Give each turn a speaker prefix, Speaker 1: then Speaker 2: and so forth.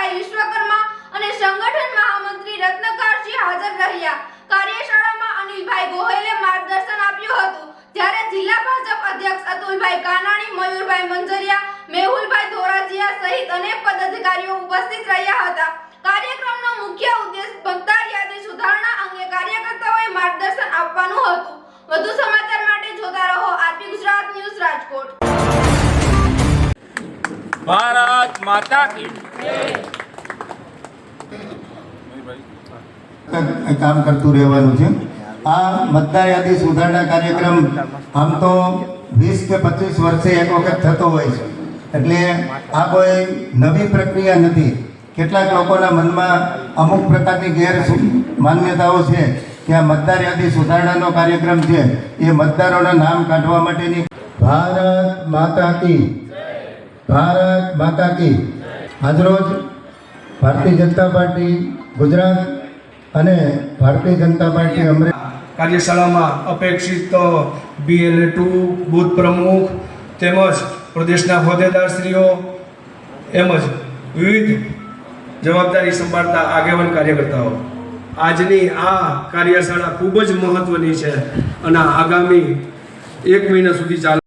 Speaker 1: જગદીશભાઈ વિશ્વકર્મા અને સંગઠન મહામંત્રી રત્નકરજી હાજર રહ્યા. કાર્યશાળામાં અનિલભાઈ ગોહિલે માર્ગદર્શન આપ્યું હતું. જ્યારે જિલ્લા ભાજપ અધ્યક્ષ અતુલભાઈ કાનાણી, મયુરભાઈ મંજરિયા, મેહુલભાઈ ધોરાજીયા સહિત અનેક પદાધિકારીઓ ઉપસ્થિત રહ્યા હતા. કાર્યક્રમનો મુખ્ય ઉદ્દેશ ભક્તાર યાદી સુધારણા અંગે કાર્યકર્તાઓએ માર્ગદર્શન આપવાનું હતું. વધુ સમાચાર
Speaker 2: ભારત માતા કી
Speaker 3: કામ કરતું રહેવાનું છે. આ મતદાર યાદી સુધારણા કાર્યક્રમ આમ તો વીસ કે પચીસ વર્ષે એક વખત થતો હોય છે. એટલે આ કોઈ નવી પ્રક્રિયા નથી. કેટલાક લોકોના મનમાં અમુક પ્રકારની ગેર માન્યતાઓ છે કે આ મતદાર યાદી સુધારણાનો કાર્યક્રમ છે. એ મતદારોના નામ કાઢવા માટેની ભારત માતા કી ભારત માતા કી. આજરોજ ભારતીય જનતા પાર્ટી ગુજરાત અને ભારતીય જનતા પાર્ટી અમરે
Speaker 4: કાર્યશાળામાં અપેક્ષિત બીએલએ ટુ બુથ પ્રમુખ તેમજ પ્રદેશના હોદ્દેદારશ્રીઓ તેમજ વિવિધ જવાબદારી સંભાળતા આગેવાન કાર્યકર્તાઓ. આજની આ કાર્યશાળા ખૂબ જ મહત્ત્વની છે અને આગામી એક મહિના સુધી ચાલુ